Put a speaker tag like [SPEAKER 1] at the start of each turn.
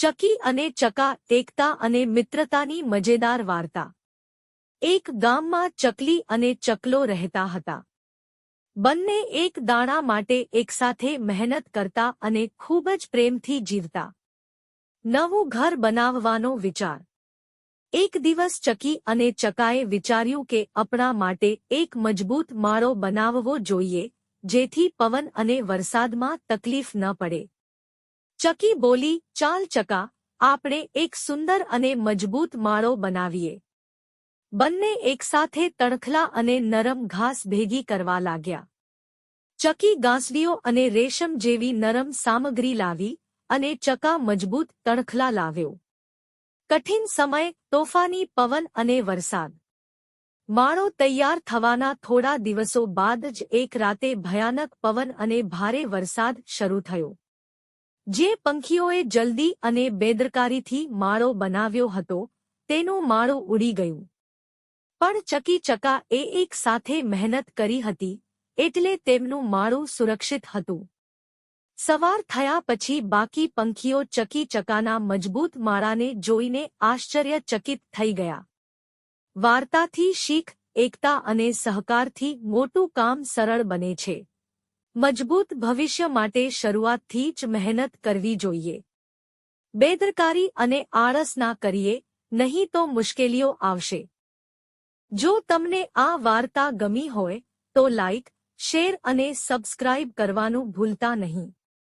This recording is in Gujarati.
[SPEAKER 1] ચકી અને ચકા, એકતા અને મિત્રતાની મજેદાર વાર્તા. એક ગામમાં ચકલી અને ચકલો રહેતા હતા. બંને એક દાણા માટે એકસાથે મહેનત કરતા અને ખૂબ જ પ્રેમથી જીવતા. નવું ઘર બનાવવાનો વિચાર. એક દિવસ ચકી અને ચકાએ વિચાર્યું કે આપણા માટે એક મજબૂત માળો બનાવવો જોઈએ, જેથી પવન અને વરસાદમાં તકલીફ ન પડે. ચકી બોલી, ચાલ ચકા, આપણે એક સુંદર અને મજબૂત માળો બનાવીએ. બંને એકસાથે તણખલા અને નરમ ઘાસ ભેગી કરવા લાગ્યા. ચકી ગાંસડીઓ અને રેશમ જેવી નરમ સામગ્રી લાવી અને ચકા મજબૂત તણખલા લાવ્યો. કઠિન સમય તોફાની પવન અને વરસાદ. માળો તૈયાર થવાના થોડા દિવસો બાદ જ એક રાતે ભયાનક પવન અને ભારે વરસાદ શરૂ થયો. જે પંખીઓએ જલ્દી અને બેદરકારીથી માળો બનાવ્યો હતો, તેનું માળું ઉડી ગયું. પણ ચકી ચકા એ એક સાથે મહેનત કરી હતી, એટલે તેમનું માળું સુરક્ષિત હતું. સવાર થયા પછી બાકી પંખીઓ ચકી ચકાના મજબૂત માળાને જોઈને આશ્ચર્યચકિત થઈ ગયા. વાર્તાથી શીખ, એકતા અને સહકારથી મોટું કામ સરળ બને છે. મજબૂત ભવિષ્ય માટે શરૂઆતથી જ મહેનત કરવી જોઈએ. બેદરકારી અને આળસ ના કરીએ, નહીં તો મુશ્કેલીઓ આવશે. જો તમને આ વાર્તા ગમી હોય, તો લાઇક શેર અને સબસ્ક્રાઇબ કરવાનું ભૂલતા નહીં.